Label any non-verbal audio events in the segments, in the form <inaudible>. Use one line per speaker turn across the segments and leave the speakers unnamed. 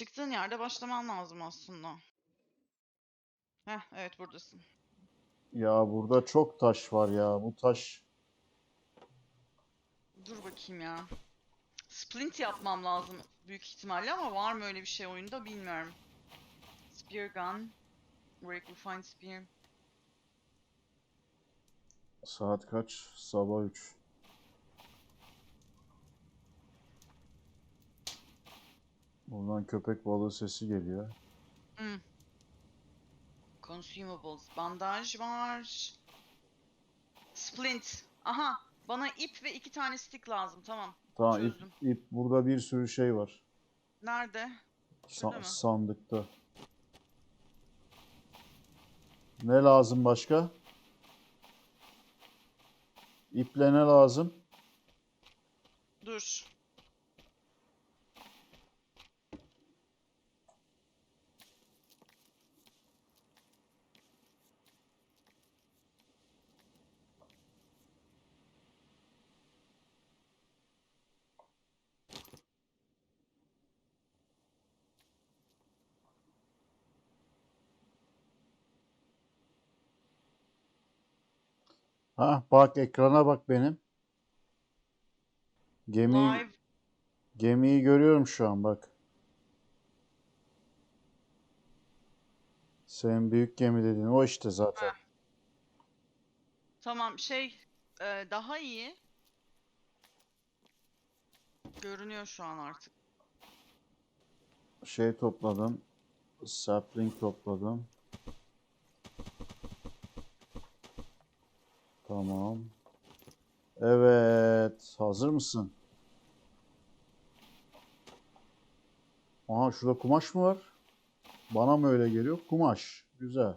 Çıktığın yerde başlaman lazım aslında. Heh, evet buradasın.
Ya burada çok taş var ya. Bu taş
Dur bakayım ya. Splint yapmam lazım büyük ihtimalle ama var mı öyle bir şey oyunda bilmiyorum. Spear gun. Where you find spear?
saat kaç? Sabah 3. Buradan köpek balığı sesi geliyor.
Hmm. Consumables. Bandaj var. Splint. Aha. Bana ip ve iki tane stick lazım. Tamam.
Tamam ip,
Çözdüm.
ip burada bir sürü şey var.
Nerede?
Sa-
Şurada mı?
sandıkta. Ne lazım başka? İple ne lazım?
Dur.
Ha bak ekrana bak benim. Gemiyi
Live.
gemiyi görüyorum şu an bak. Senin büyük gemi dediğin o işte zaten.
Ha. Tamam şey e, daha iyi. Görünüyor şu an artık.
Şey topladım. Sapling topladım. Tamam. Evet. Hazır mısın? Aha şurada kumaş mı var? Bana mı öyle geliyor? Kumaş. Güzel.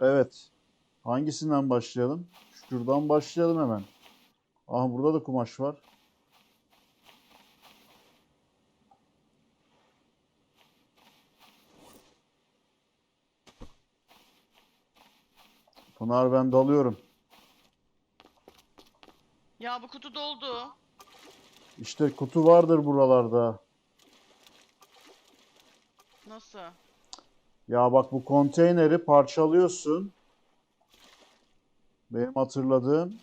Evet. Hangisinden başlayalım? Şuradan başlayalım hemen. Aha burada da kumaş var. Pınar ben dalıyorum.
Ya bu kutu doldu.
İşte kutu vardır buralarda.
Nasıl?
Ya bak bu konteyneri parçalıyorsun. Benim hatırladığım.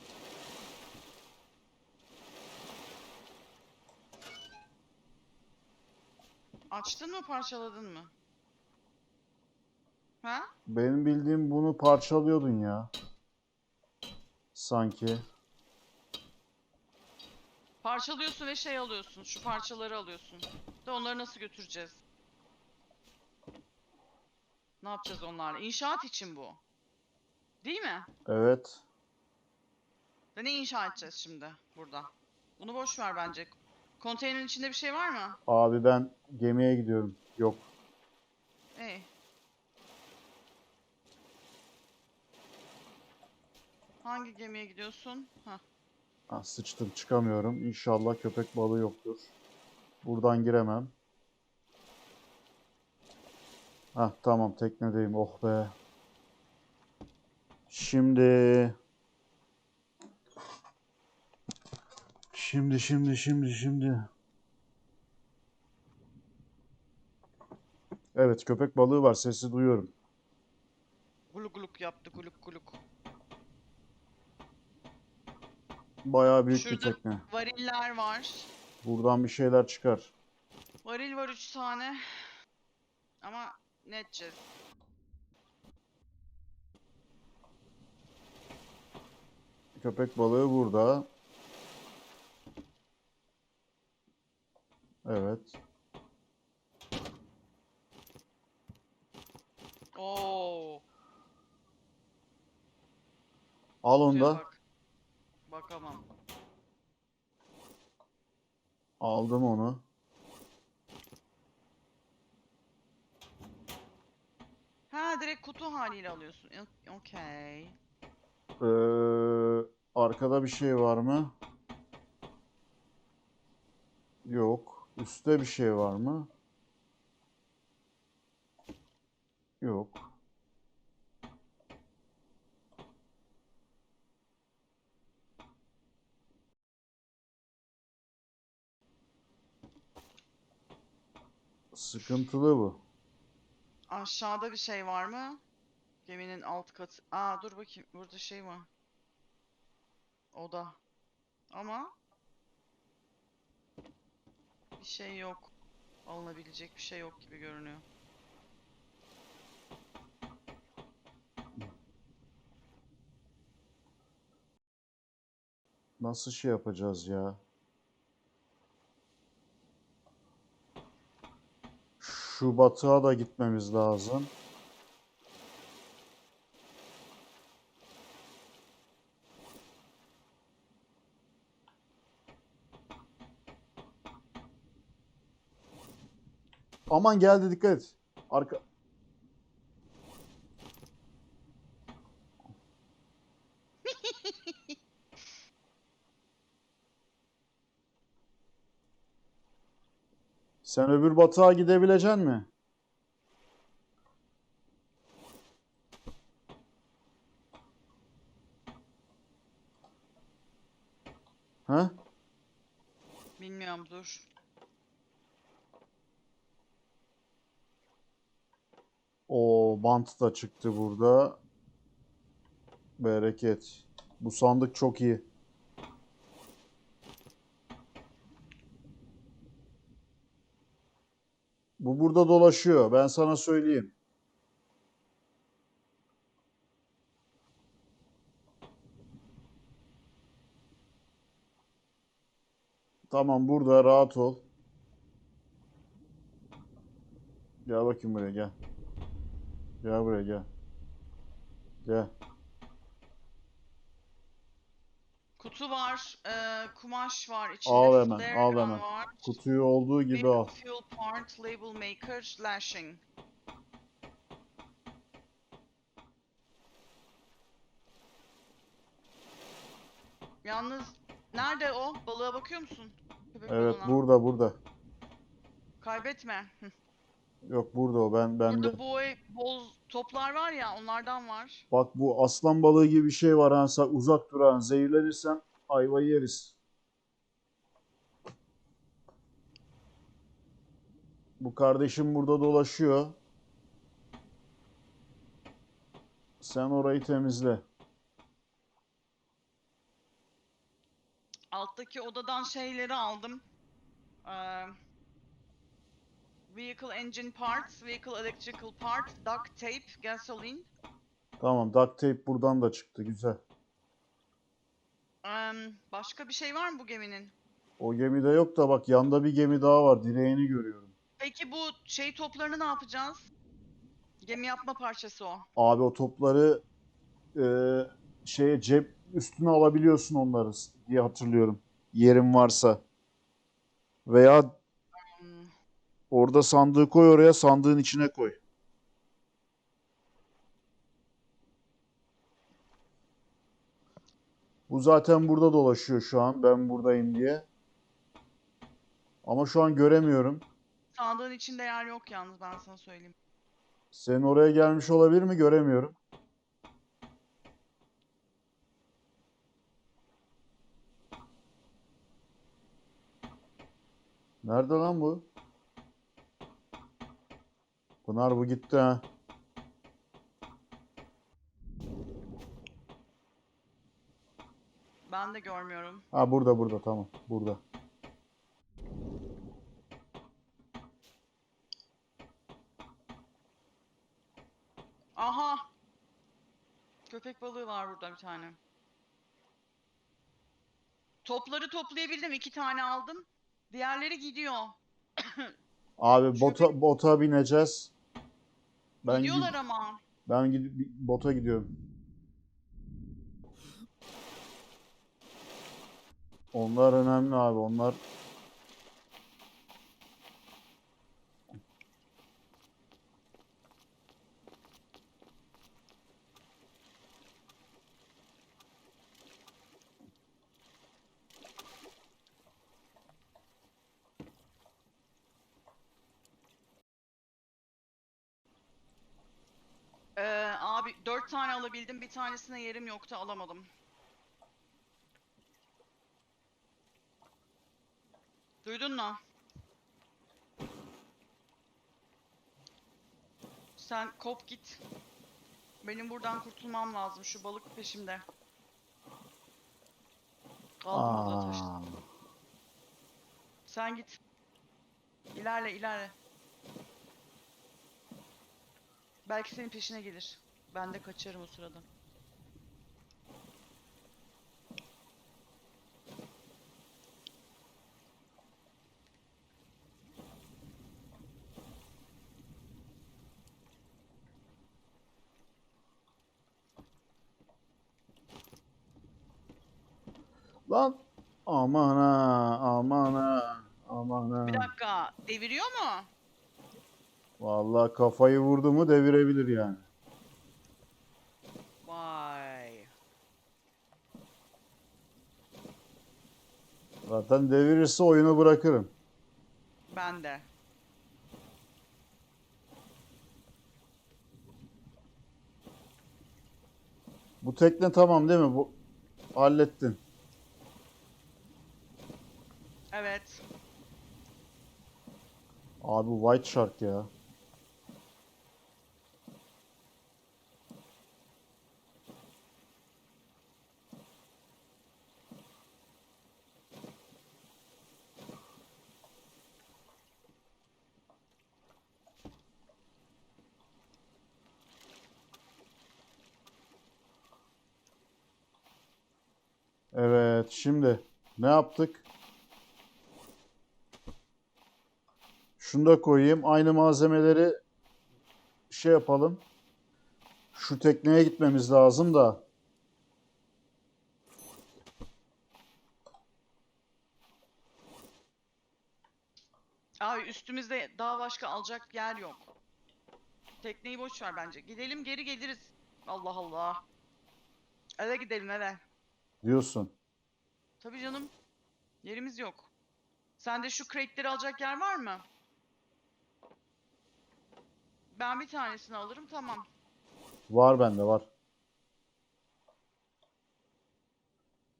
Açtın mı parçaladın mı? Ha?
Benim bildiğim bunu parçalıyordun ya. Sanki.
Parçalıyorsun ve şey alıyorsun. Şu parçaları alıyorsun. De onları nasıl götüreceğiz? Ne yapacağız onlarla? İnşaat için bu. Değil mi?
Evet.
Ve ne inşa edeceğiz şimdi burada? Bunu boş ver bence. Konteynerin içinde bir şey var mı?
Abi ben gemiye gidiyorum. Yok.
İyi. Hangi gemiye gidiyorsun? Hah.
Ha, sıçtım çıkamıyorum. İnşallah köpek balığı yoktur. Buradan giremem. Ha tamam teknedeyim. Oh be. Şimdi Şimdi şimdi şimdi şimdi. Evet köpek balığı var. Sesi duyuyorum.
Guluk guluk yaptı guluk guluk.
Bayağı büyük bir
Şurada-
tekne.
Variller var.
Buradan bir şeyler çıkar.
Varil var 3 tane. Ama ne edeceğiz?
Köpek balığı burada. Evet.
Oo.
Al onu da.
bak. Bakamam.
Aldım onu.
Ha direkt kutu haliyle alıyorsun. Ok- Okey.
Ee, arkada bir şey var mı? Yok. Üstte bir şey var mı? Yok. Sıkıntılı bu.
Aşağıda bir şey var mı? Geminin alt katı. Aa dur bakayım. Burada şey var. Oda. Ama bir şey yok. Alınabilecek bir şey yok gibi görünüyor.
Nasıl şey yapacağız ya? Şu batığa da gitmemiz lazım. Aman geldi dikkat et. Arka Sen öbür batığa gidebilecek mi? Ha?
Bilmiyorum dur.
O bant da çıktı burada. Bereket. Bu sandık çok iyi. Bu burada dolaşıyor. Ben sana söyleyeyim. Tamam burada rahat ol. Gel bakayım buraya gel. Gel buraya gel. Gel.
Kutu var, eee, kumaş var içinde.
Al hemen, al hemen.
Var.
Kutuyu olduğu gibi al.
fuel part, label maker, lashing. Yalnız nerede o? Balığa bakıyor musun? Köpek
Evet
balığına.
burada burada.
Kaybetme.
Yok burada o ben bende.
Burada boy boz toplar var ya onlardan var.
Bak bu aslan balığı gibi bir şey var ha. Sa- Uzak dur ha. Zehirlenirsen ayvayı yeriz. Bu kardeşim burada dolaşıyor. Sen orayı temizle.
Alttaki odadan şeyleri aldım. Eee, vehicle engine parts, vehicle electrical part, duct tape, gasoline.
Tamam duct tape buradan da çıktı. Güzel.
Başka bir şey var mı bu geminin?
O gemide yok da bak yanda bir gemi daha var. Direğini görüyorum.
Peki bu şey toplarını ne yapacağız? Gemi yapma parçası o.
Abi o topları e, şeye cep üstüne alabiliyorsun onları diye hatırlıyorum. Yerin varsa. Veya
Hmm,
orada sandığı koy oraya sandığın içine koy. Bu zaten burada dolaşıyor şu an ben buradayım diye. Ama şu an göremiyorum.
Sandığın içinde yer yok yalnız ben sana söyleyeyim.
Senin oraya gelmiş olabilir mi göremiyorum. Nerede lan bu? Pınar bu gitti ha.
Ben de görmüyorum.
Ha burada burada tamam burada.
Aha! Köpek balığı var burada bir tane. Topları toplayabildim. iki tane aldım. Diğerleri gidiyor. <coughs>
Abi
Şu
bota bota bineceğiz. Ben gid-
Gidiyorlar ama.
ben gidip bota gidiyorum. Onlar önemli abi. Onlar
Ee, abi dört tane alabildim. Bir tanesine yerim yoktu alamadım. Duydun mu? Sen kop git. Benim buradan kurtulmam lazım. Şu balık peşimde. Kaldım.
Aa,
Sen git. İlerle ilerle. Belki senin peşine gelir. Ben de kaçarım o sırada.
Lan aman ha aman ha aman ha.
Bir dakika. Deviriyor mu?
Vallahi kafayı vurdu mu devirebilir yani.
Vay.
Zaten devirirse oyunu bırakırım.
Ben de.
Bu tekne tamam değil mi? Bu hallettin.
Evet.
Abi White Shark ya. Evet, şimdi ne yaptık? Şunu da koyayım. Aynı malzemeleri şey yapalım. Şu tekneye gitmemiz lazım da.
Abi üstümüzde daha başka alacak yer yok. Tekneyi boş ver bence. Gidelim geri geliriz. Allah Allah. Eve gidelim eve.
Diyorsun.
Tabii canım. Yerimiz yok. Sende şu crate'leri alacak yer var mı? Ben bir tanesini alırım tamam.
Var bende var.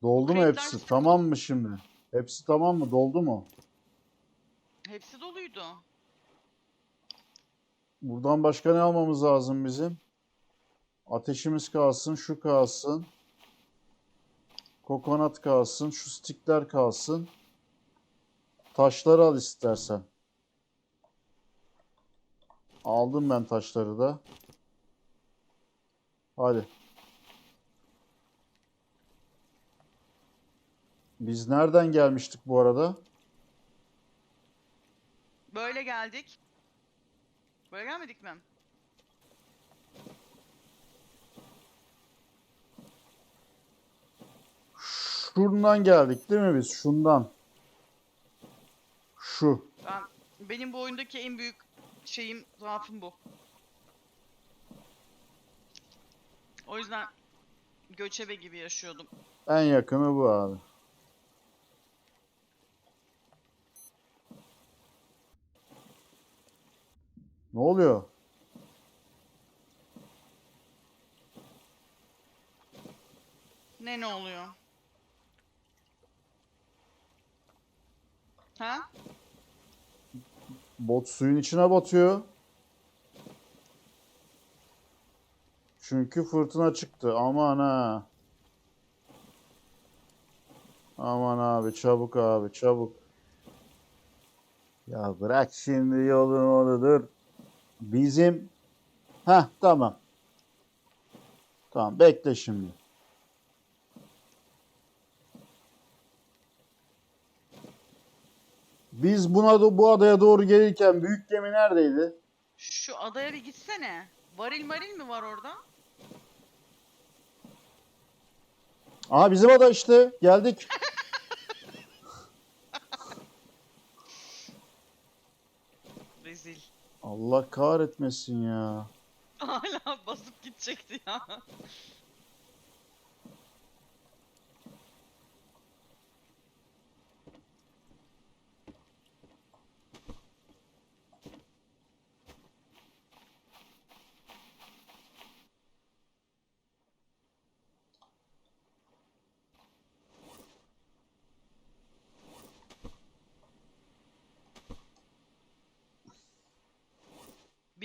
Doldu mu
Krepler
hepsi?
sıkı.
Tamam mı şimdi? Hepsi tamam mı? Doldu mu?
Hepsi doluydu.
Buradan başka ne almamız lazım bizim? Ateşimiz kalsın, şu kalsın. Kokonat kalsın, şu stikler kalsın. Taşları al istersen. Aldım ben taşları da. Hadi. Biz nereden gelmiştik bu arada?
Böyle geldik. Böyle gelmedik mi?
Şundan geldik değil mi biz? Şundan. Şu.
Ben benim bu oyundaki en büyük şeyim, zaafım bu. O yüzden göçebe gibi yaşıyordum.
En yakını bu abi. Ne oluyor?
Ne ne oluyor? Ha?
Bot suyun içine batıyor. Çünkü fırtına çıktı. Aman ha. Aman abi çabuk abi çabuk. Ya bırak şimdi yolun onudur. Bizim Ha tamam. Tamam bekle şimdi. Biz buna do- bu adaya doğru gelirken büyük gemi neredeydi?
Şu adaya bir gitsene. Varil maril mi var orada?
Aa bizim ada işte. Geldik. <laughs>
Rezil.
Allah kahretmesin ya.
Hala basıp gidecekti ya.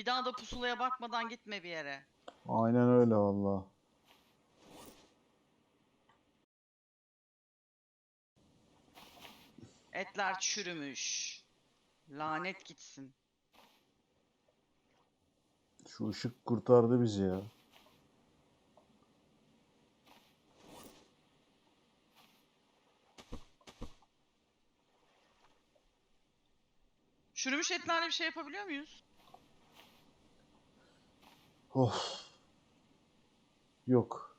Bir daha da pusulaya bakmadan gitme bir yere.
Aynen öyle valla.
Etler çürümüş. Lanet gitsin.
Şu ışık kurtardı bizi ya.
Çürümüş etlerle bir şey yapabiliyor muyuz?
Of. Yok.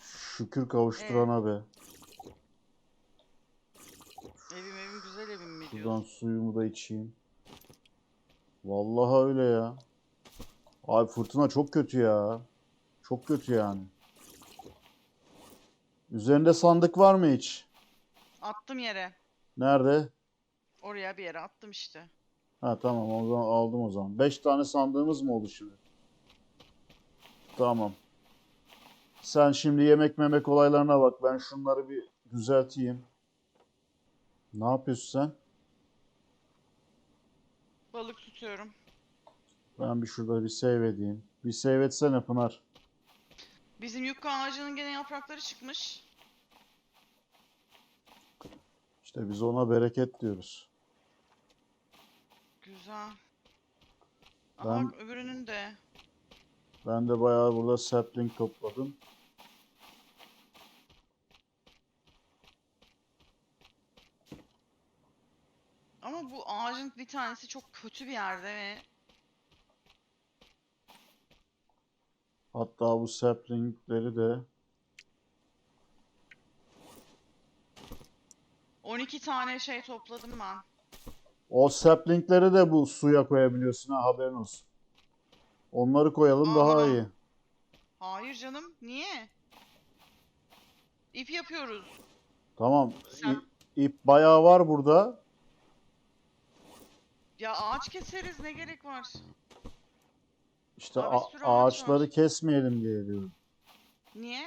Şükür kavuşturana be.
Evim evim güzel evim mi
Şuradan
diyorsun?
suyumu da içeyim. Vallahi öyle ya. Abi fırtına çok kötü ya. Çok kötü yani. Üzerinde sandık var mı hiç?
Attım yere.
Nerede?
Oraya bir yere attım işte.
Ha tamam o zaman aldım o zaman. 5 tane sandığımız mı oldu şimdi? Tamam. Sen şimdi yemek memek olaylarına bak. Ben şunları bir düzelteyim. Ne yapıyorsun sen?
Balık tutuyorum.
Ben bir şurada bir save edeyim. Bir save etsene Pınar.
Bizim yukka ağacının gene yaprakları çıkmış.
İşte biz ona bereket diyoruz.
Güzel. Aha
Ben-
bak öbürünün de.
Ben de bayağı burada sapling topladım.
Ama bu ağacın bir tanesi çok kötü bir yerde ve
Hatta bu saplingleri de
12 tane şey topladım ben.
O saplingleri de bu suya koyabiliyorsun ha haberin olsun. Onları koyalım daha
Aa.
iyi.
Hayır canım, niye? İp yapıyoruz.
Tamam.
Sen-
i- ip bayağı var burada.
Ya ağaç keseriz ne gerek var?
İşte
Abi
a-
sürü ağaç
ağaçları
var.
kesmeyelim diye diyorum.
Niye?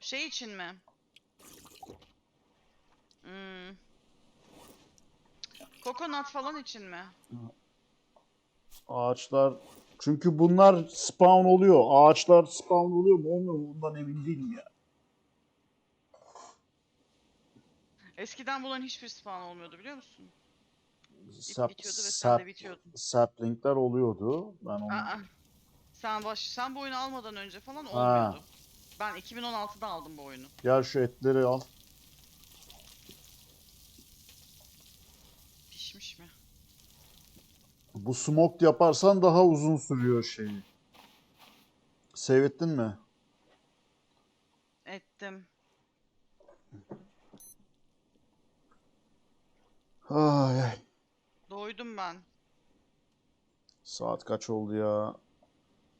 Şey için mi? Hmm. Kokonat falan için mi?
Ağaçlar çünkü bunlar spawn oluyor. Ağaçlar spawn oluyor mu olmuyor mu ondan emin değilim ya.
Eskiden bunların hiçbir spawn olmuyordu biliyor musun?
Sap,
bitiyordu ve sen de bitiyordun.
saplingler oluyordu. Ben onu
Aa, sen baş, sen bu oyunu almadan önce falan
Ha.
olmuyordu. Ben 2016'da aldım bu oyunu.
Gel şu etleri al.
Pişmiş mi?
Bu smoked yaparsan daha uzun sürüyor şeyi. Seyrettin mi?
Ettim.
Ay, ay.
Doydum ben.
Saat kaç oldu ya?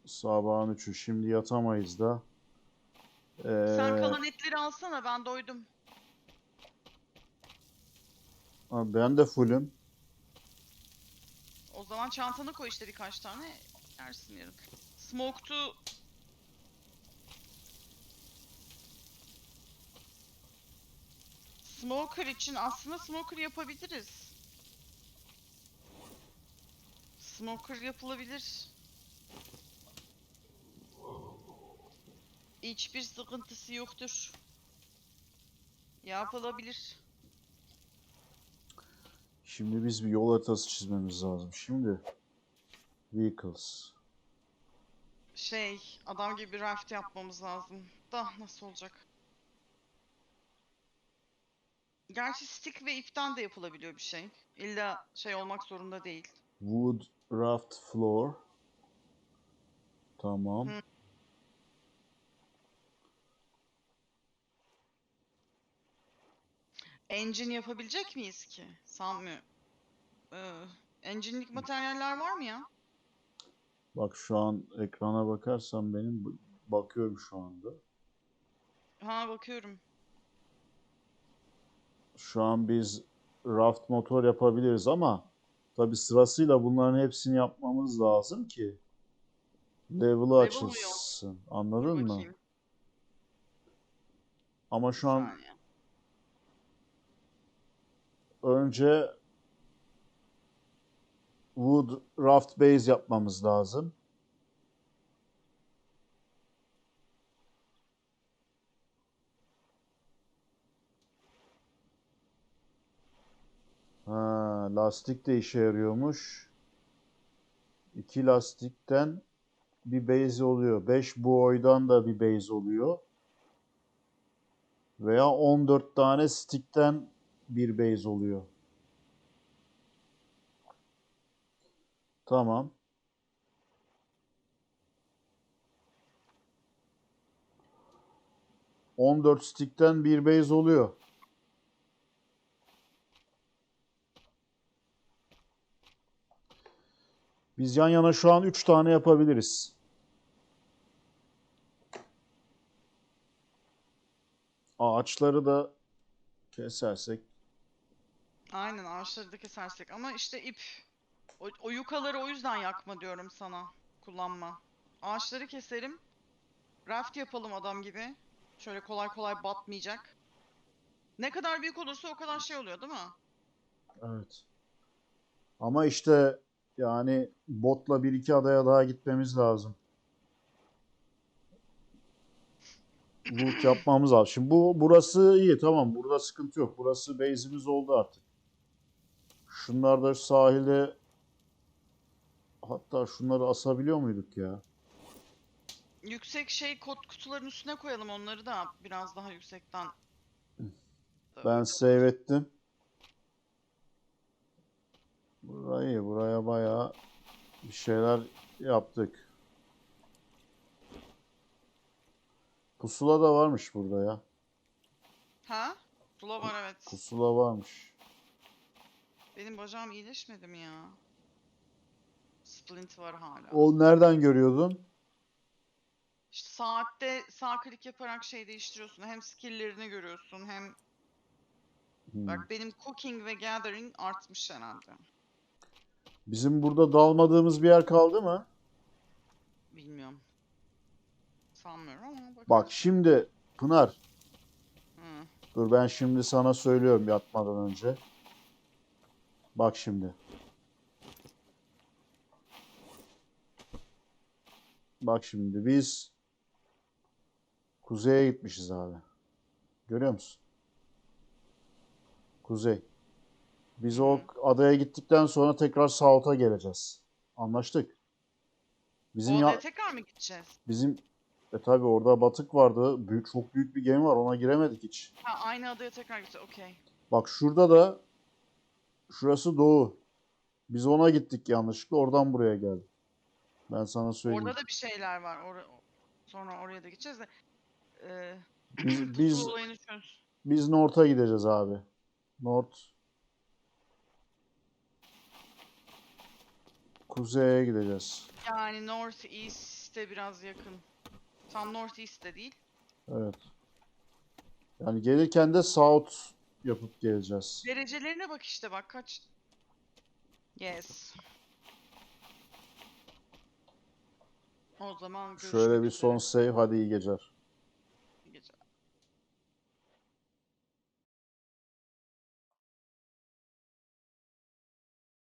Sabahın üçü. Şimdi yatamayız da.
Sen
Ee,
kalan etleri alsana ben doydum.
ha, ben de fullüm.
O zaman çantana koy işte birkaç tane yersin yarın. Smoked'u Smoker için aslında smoker yapabiliriz. Smoker yapılabilir. Hiçbir sıkıntısı yoktur. Yapılabilir.
Şimdi biz bir yol haritası çizmemiz lazım. Şimdi vehicles.
Şey, adam gibi bir raft yapmamız lazım. Da nasıl olacak? Gerçi stick ve ipten de yapılabiliyor bir şey. İlla şey olmak zorunda değil.
Wood raft floor. Tamam.
Hı. Engine yapabilecek miyiz ki? Sanmıyorum. Ee, engine'lik materyaller var mı ya?
Bak şu an ekrana bakarsan benim bakıyorum şu anda.
Ha bakıyorum.
Şu an biz raft motor yapabiliriz ama tabi sırasıyla bunların hepsini yapmamız lazım ki level'ı
Level mı
açılsın.
Dur
Anladın mı?
bakayım.
Ama şu an
saniye.
Önce wood raft base yapmamız lazım. Ha, lastik de işe yarıyormuş. İki lastikten bir base oluyor. 5 boydan da bir base oluyor. Veya 14 tane stickten bir base oluyor. Tamam. On dört stickten bir base oluyor. Biz yan yana şu an 3 tane yapabiliriz. Ağaçları da kesersek
Aynen ağaçları kesersek ama işte ip o, o yukaları o yüzden yakma diyorum sana. Kullanma. Ağaçları keselim. Raft yapalım adam gibi. Şöyle kolay kolay batmayacak. Ne kadar büyük olursa o kadar şey oluyor değil mi?
Evet. Ama işte yani botla bir iki adaya daha gitmemiz lazım. Loot yapmamız lazım. Şimdi bu burası iyi tamam. Burada sıkıntı yok. Burası base'imiz oldu artık. Şunlar da sahilde hatta şunları asabiliyor muyduk ya?
Yüksek şey kod kutuların üstüne koyalım onları da biraz daha yüksekten.
Ben save ettim. Burayı buraya bayağı bir şeyler yaptık. Pusula da varmış burada ya.
Ha? Sula var evet.
Pusula varmış.
Benim bacağım iyileşmedi mi ya? Splint var hala.
O nereden görüyordun?
İşte saatte sağ klik yaparak şey değiştiriyorsun. Hem skill'lerini görüyorsun hem
Hmm.
bak benim cooking ve gathering artmış herhalde.
Bizim burada dalmadığımız bir yer kaldı mı?
Bilmiyorum. Sanmıyorum ama bakalım.
Bak şimdi Pınar,
Hı.
dur ben şimdi sana söylüyorum yatmadan önce. Bak şimdi. Bak şimdi biz kuzeye gitmişiz abi. Görüyor musun? Kuzey. Biz o adaya gittikten sonra tekrar South'a geleceğiz. Anlaştık. Bizim ya
tekrar mı gideceğiz?
bizim e tabi orada batık vardı. Büyük çok büyük bir gemi var. Ona giremedik hiç.
Ha aynı adaya tekrar gideceğiz. Okey.
Bak şurada da şurası doğu. Biz ona gittik yanlışlıkla. Oradan buraya geldik. Ben sana söyleyeyim.
Orada da bir şeyler var. Ora- sonra oraya da gideceğiz de. Ee,
Biz, biz, biz North'a gideceğiz abi. North. Kuzeye gideceğiz.
Yani North East'e biraz yakın. Tam North East'te değil.
Evet. Yani gelirken de South yapıp geleceğiz.
Derecelerine bak işte bak kaç. Yes. O zaman
Şöyle bir
görüşmek
son save. Hadi.
İyi geceler.